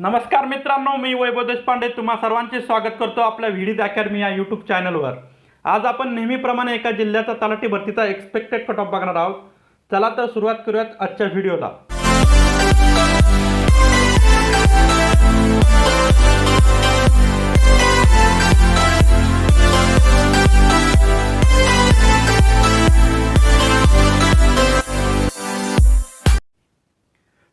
नमस्कार मित्रांनो मी वैभव देशपांडे. तुम्हा सर्वांचे स्वागत करतो आपल्या व्हिडीज अकॅडमी या यूट्यूब चॅनलवर आज आपण नेहमीप्रमाणे एका जिल्ह्याचा तलाठी भरतीचा एक्सपेक्टेड कट ऑफ बघणार आहोत. चला तर सुरुवात करूयात आजच्या व्हिडिओला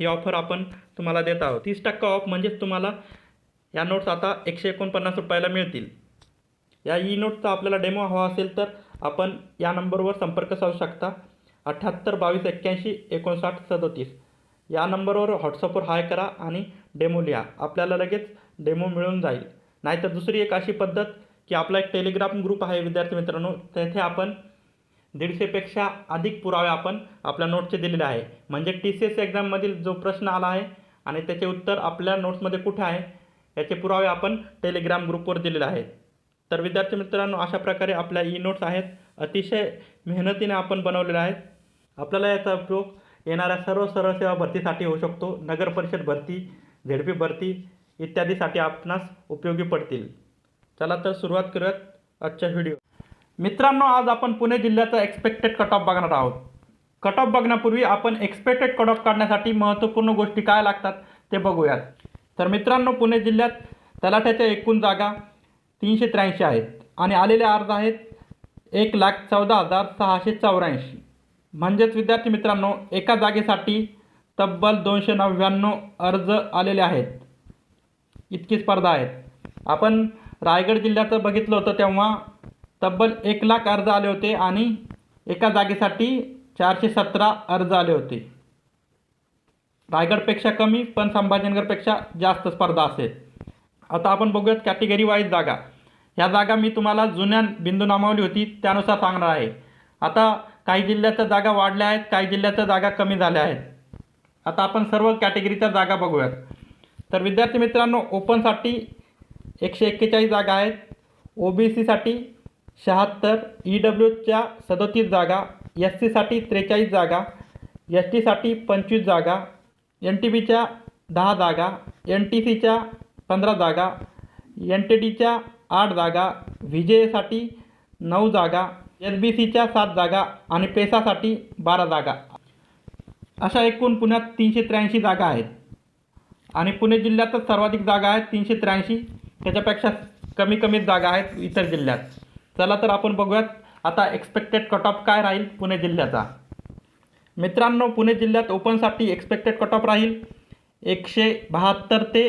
ही ऑफर आपण तुम्हाला देत आहोत. तीस टक्का ऑफ म्हणजेच तुम्हाला या नोट्स आता एकशे एकोणपन्नास रुपयाला मिळतील. या ई नोटचा आपल्याला डेमो हवा असेल तर आपण या नंबरवर संपर्क साधू शकता. अठ्ठ्याहत्तर बावीस एक्क्याऐंशी एकोणसाठ सदोतीस. या नंबरवर व्हॉट्सअपवर हाय करा आणि डेमो लिहा. आपल्याला लगेच डेमो मिळून जाईल. नाहीतर दुसरी एक अशी पद्धत की आपला एक टेलिग्राम ग्रुप आहे विद्यार्थी मित्रांनो. तेथे आपण दीडशेपेक्षा अधिक पुरावे आपण आपल्या नोटचे दिलेले आहे. म्हणजे टी सी एस एक्झाममधील जो प्रश्न आला आहे आणि त्याचे उत्तर आपल्या नोट्समध्ये कुठे आहे याचे पुरावे आपण टेलिग्राम ग्रुपवर दिलेले आहेत. तर विद्यार्थी मित्रांनो अशा प्रकारे आपल्या ई नोट्स आहेत. अतिशय मेहनतीने आपण बनवलेले आहेत. आपल्याला याचा उपयोग येणाऱ्या सर्व सरळसेवा सेवा भरतीसाठी होऊ शकतो. नगर परिषद भरती झेडपी भरती इत्यादीसाठी आपणास उपयोगी पडतील. चला तर सुरुवात करूयात आजच्या व्हिडिओ मित्रांनो आज आपण पुणे जिल्ह्याचा एक्सपेक्टेड कट ऑफ बघणार आहोत. कट ऑफ बघण्यापूर्वी आपण एक्सपेक्टेड कट ऑफ काढण्यासाठी महत्त्वपूर्ण गोष्टी काय लागतात ते बघूयात. तर मित्रांनो पुणे जिल्ह्यात तलाठ्याच्या एकूण जागा तीनशे त्र्याऐंशी आहेत आणि आलेले अर्ज आहेत एक लाख चौदा हजार सहाशे चौऱ्याऐंशी. म्हणजेच विद्यार्थी मित्रांनो एका जागेसाठी तब्बल दोनशे नव्याण्णव अर्ज आलेले आहेत. इतकी स्पर्धा आहे आपण रायगड जिल्ह्याचं बघितलं होतं तेव्हा तब्बल एक लाख अर्ज आले होते आणि एका जागेसाठी चारशे सतरा अर्ज आले होते. रायगडपेक्षा कमी पण संभाजीनगरपेक्षा जास्त स्पर्धा असेल. आता आपण बघूयात कॅटेगरी वाईज जागा. ह्या जागा मी तुम्हाला जुन्या बिंदू नामावली होती त्यानुसार सांगणार आहे. आता काही जिल्ह्याच्या जागा वाढल्या आहेत काही जिल्ह्याच्या जागा कमी झाल्या आहेत. आता आपण सर्व कॅटेगरीच्या जागा बघूयात. तर विद्यार्थी मित्रांनो ओपनसाठी एकशे एक्केचाळीस जागा आहेत. ओ बी सीसाठी शहात्तर ई डब्ल्यूच्या सदोतीस जागा एस सीसाठी त्रेचाळीस जागा एस टीसाठी पंचवीस जागा एन टी बीच्या दहा जागा एन टी सीच्या पंधरा जागा एन टी डीच्या आठ जागा व्ही जे एसाठी नऊ जागा एस बी सीच्या सात जागा आणि पेसासाठी बारा जागा. अशा एकूण पुण्यात तीनशे त्र्याऐंशी जागा आहेत. आणि पुणे जिल्ह्यातच सर्वाधिक जागा आहेत तीनशे त्र्याऐंशी. त्याच्यापेक्षा कमी कमीच जागा आहेत इतर जिल्ह्यात. चला तर आपण बघूयात. आता एक्सपेक्टेड कट ऑफ काय राहील? पुणे जिल्ह्याचा. मित्रांनो पुणे जिल्ह्यात ओपनसाठी एक्सपेक्टेड कट ऑफ राहील एकशे बहात्तर ते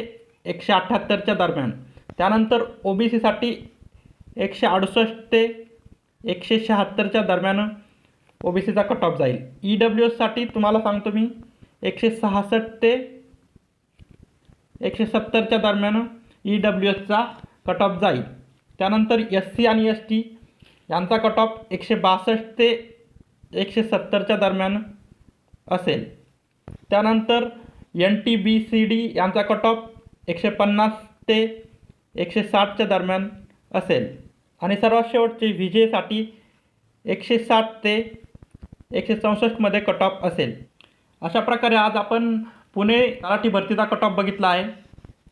एकशे अठ्ठ्याहत्तरच्या दरम्यान. त्यानंतर ओ बी सीसाठी एकशे अडुसष्ट ते एकशे शहात्तरच्या दरम्यान ओ बी सीचा कट ऑफ जाईल. ई डब्ल्यू एससाठी तुम्हाला सांगतो मी एकशे सहासष्ट ते एकशे सत्तरच्या दरम्यान ई डब्ल्यू एसचा कट ऑफ जाईल. त्यानंतर एस सी आणि एस टी यांचा कट ऑफ एकशे बासष्ट ते एकशे सत्तरच्या दरम्यान असेल. त्यानंतर N T B C D यांचा कट ऑफ एकशे पन्नास ते एकशे साठच्या दरम्यान असेल. आणि सर्वात शेवटचे विजेसाठी एकशे साठ ते एकशे चौसष्टमध्ये कट ऑफ असेल. अशा प्रकारे आज आपण पुणे तलाठी भरतीचा कट ऑफ बघितला आहे.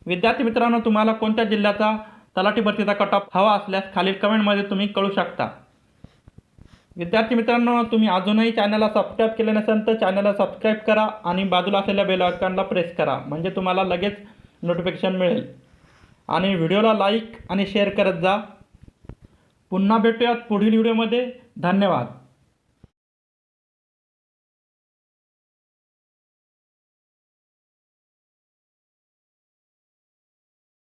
विद्यार्थी मित्रांनो तुम्हाला कोणत्या जिल्ह्याचा तलाठी भरतीचा कट ऑफ हवा असल्यास खालील कमेंटमध्ये तुम्ही कळू शकता. विद्यार्थी मित्रांनो तुम्ही अजूनही चॅनलला सबस्क्राईब केले नसेल तर चॅनलला सबस्क्राईब करा आणि बाजूला असलेल्या बेल आयकॉनला प्रेस करा म्हणजे तुम्हाला लगेच नोटिफिकेशन मिळेल. आणि व्हिडिओला लाईक आणि शेअर करत जा. पुन्हा भेटूयात पुढील व्हिडिओमध्ये धन्यवाद.